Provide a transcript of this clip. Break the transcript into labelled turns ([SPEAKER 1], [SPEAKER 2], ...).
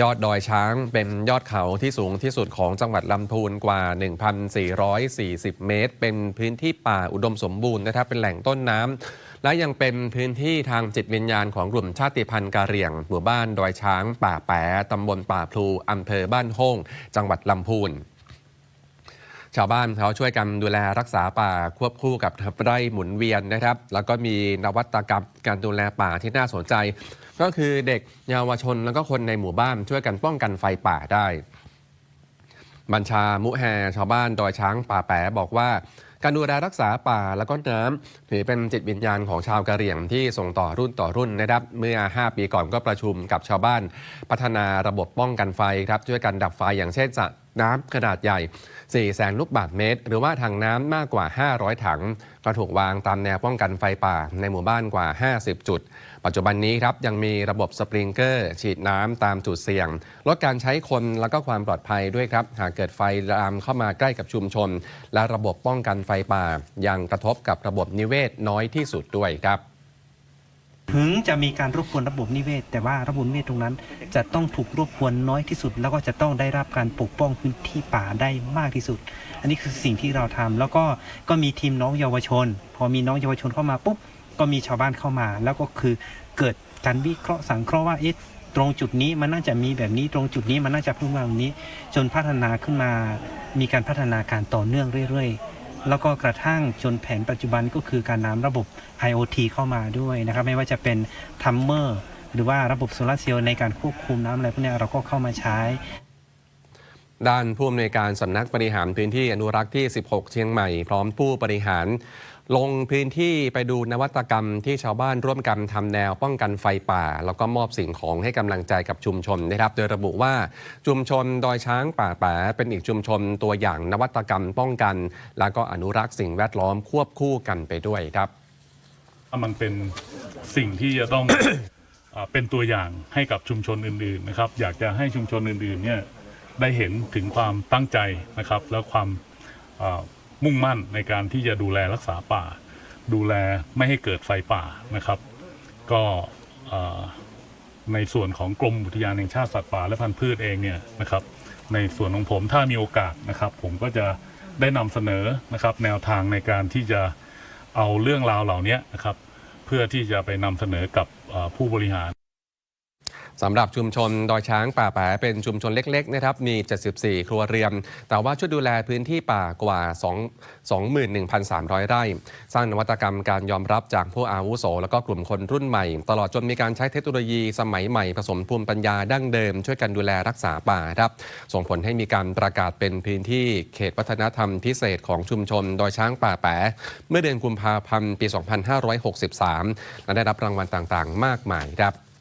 [SPEAKER 1] ยอดดอยช้างเป็นยอดเขาที่สูงที่สุดของจังหวัดลำพูนกว่า 1,440 เมตร เป็นพื้นที่ป่าอุดมสมบูรณ์นะครับ เป็นแหล่งต้นน้ำ และยังเป็นพื้นที่ทางจิตวิญญาณของกลุ่มชาติพันธุ์กะเหรี่ยง หมู่บ้านดอยช้าง ป่าแปะตำบลป่าพลูอำเภอบ้านโฮ่งจังหวัดลำพูน ชาวบ้านเขาช่วยกันดูแลรักษาป่าควบคู่กับไร่หมุนเวียนนะครับ แล้วก็มีนวัตกรรมการดูแลป่าที่น่าสนใจ ก็คือเด็กเยาวชนแล้วก็คนในหมู่บ้านช่วยกันป้องกันไฟป่าได้ บัญชามุแฮชาวบ้านดอยช้างป่าแปะบอกว่า การดูแลรักษาป่าแล้วก็น้ำถือเป็นจิตวิญญาณของชาวกะเหรี่ยงที่ส่งต่อรุ่นต่อรุ่นนะครับเมื่อ 5 ปีก่อนก็ประชุมกับชาวบ้าน พัฒนาระบบป้องกันไฟครับช่วยกันดับไฟอย่างเช่นสระน้ำขนาดใหญ่ 4 แสนลูกบาศก์เมตร หรือว่าถังน้ำมากกว่า 500 ถัง ก็ถูกวางตามแนวป้องกันไฟป่าในหมู่บ้านกว่า 50 จุด ปัจจุบันนี้ครับยังมีระบบสปริงเกอร์ ฉีดน้ำตามจุดเสี่ยง ลดการใช้คนแล้วก็ความปลอดภัยด้วยครับ หากเกิดไฟลามเข้ามาใกล้กับชุมชน และระบบป้องกันไฟป่า ยังกระทบกับระบบนิเวศน้อยที่สุดด้วยครับ
[SPEAKER 2] ถึงจะมีการรบกวนระบบนิเวศ แต่ว่าระบบนิเวศตรงนั้น จะต้องถูกรบกวนน้อยที่สุด แล้วก็จะต้องได้รับการปกป้องพื้นที่ป่าได้มากที่สุด อันนี้คือสิ่งที่เราทำแล้วก็ก็มีทีมน้องเยาวชน พอมีน้องเยาวชนเข้ามาปุ๊บก็มีชาวบ้านเข้ามา แล้วก็คือเกิดการวิเคราะห์สังเคราะห์ว่าเอ๊ะตรงจุดนี้มันน่าจะมีแบบนี้ตรงจุดนี้มันน่าจะพึ่งมาแบบนี้ จนพัฒนาขึ้นมามีการพัฒนาการต่อเนื่องเรื่อย แล้วก็กระทั่งจนแผนปัจจุบันก็คือการนำระบบ IoT เข้ามาด้วยนะครับ ไม่ว่าจะเป็นทัมเมอร์หรือว่าระบบโซลาเซลล์ในการควบคุมน้ำอะไรพวกนี้เราก็เข้ามาใช้
[SPEAKER 1] ด้านผู้อำนวยการสำนักบริหารพื้นที่อนุรักษ์ที่ 16 เชียงใหม่ พร้อมผู้บริหารลงพื้นที่ไปดูนวัตกรรมที่ชาวบ้านร่วมกันทำแนวป้องกันไฟป่า แล้วก็มอบสิ่งของให้กำลังใจกับชุมชนนะครับ โดยระบุว่าชุมชนดอยช้างป่าแปะเป็นอีกชุมชนตัวอย่างนวัตกรรมป้องกัน แล้วก็อนุรักษ์สิ่งแวดล้อมควบคู่กันไปด้วยครับ
[SPEAKER 3] มันเป็นสิ่งที่จะต้องเป็นตัวอย่างให้กับชุมชนอื่นๆนะครับ อยากจะให้ชุมชนอื่นๆเนี่ยได้เห็นถึงความตั้งใจนะครับ แล้วความ มุ่งมั่นในการที่จะดูแลรักษาป่า ดูแลไม่ให้เกิดไฟป่านะครับ ก็ในส่วนของกรมอุทยานแห่งชาติสัตว์ป่าและพันธุ์พืชเองเนี่ยนะครับในส่วนของผมถ้ามีโอกาสนะครับ ผมก็จะได้นำเสนอนะครับแนวทางในการที่จะเอาเรื่องราวเหล่านี้นะครับ เพื่อที่จะไปนำเสนอกับผู้บริหาร
[SPEAKER 1] สำหรับชุมชนดอยช้างป่าแปะเป็นชุมชนเล็กๆนะครับมี 74 ครัวเรือนแต่ว่าช่วยดูแลพื้นที่ป่ากว่า 2 21,300 ไร่ สร้างนวัตกรรมการยอมรับจากผู้อาวุโส แล้วก็กลุ่มคนรุ่นใหม่ ตลอดจนมีการใช้เทคโนโลยีสมัยใหม่ผสมภูมิปัญญาดั้งเดิม ช่วยกันดูแลรักษาป่าครับส่งผลให้มีการประกาศเป็นพื้นที่เขตวัฒนธรรมพิเศษของชุมชนดอยช้างป่าแปะเมื่อเดือนกุมภาพันธ์ปี 2563 และได้รับรางวัลต่างๆ มากมายครับ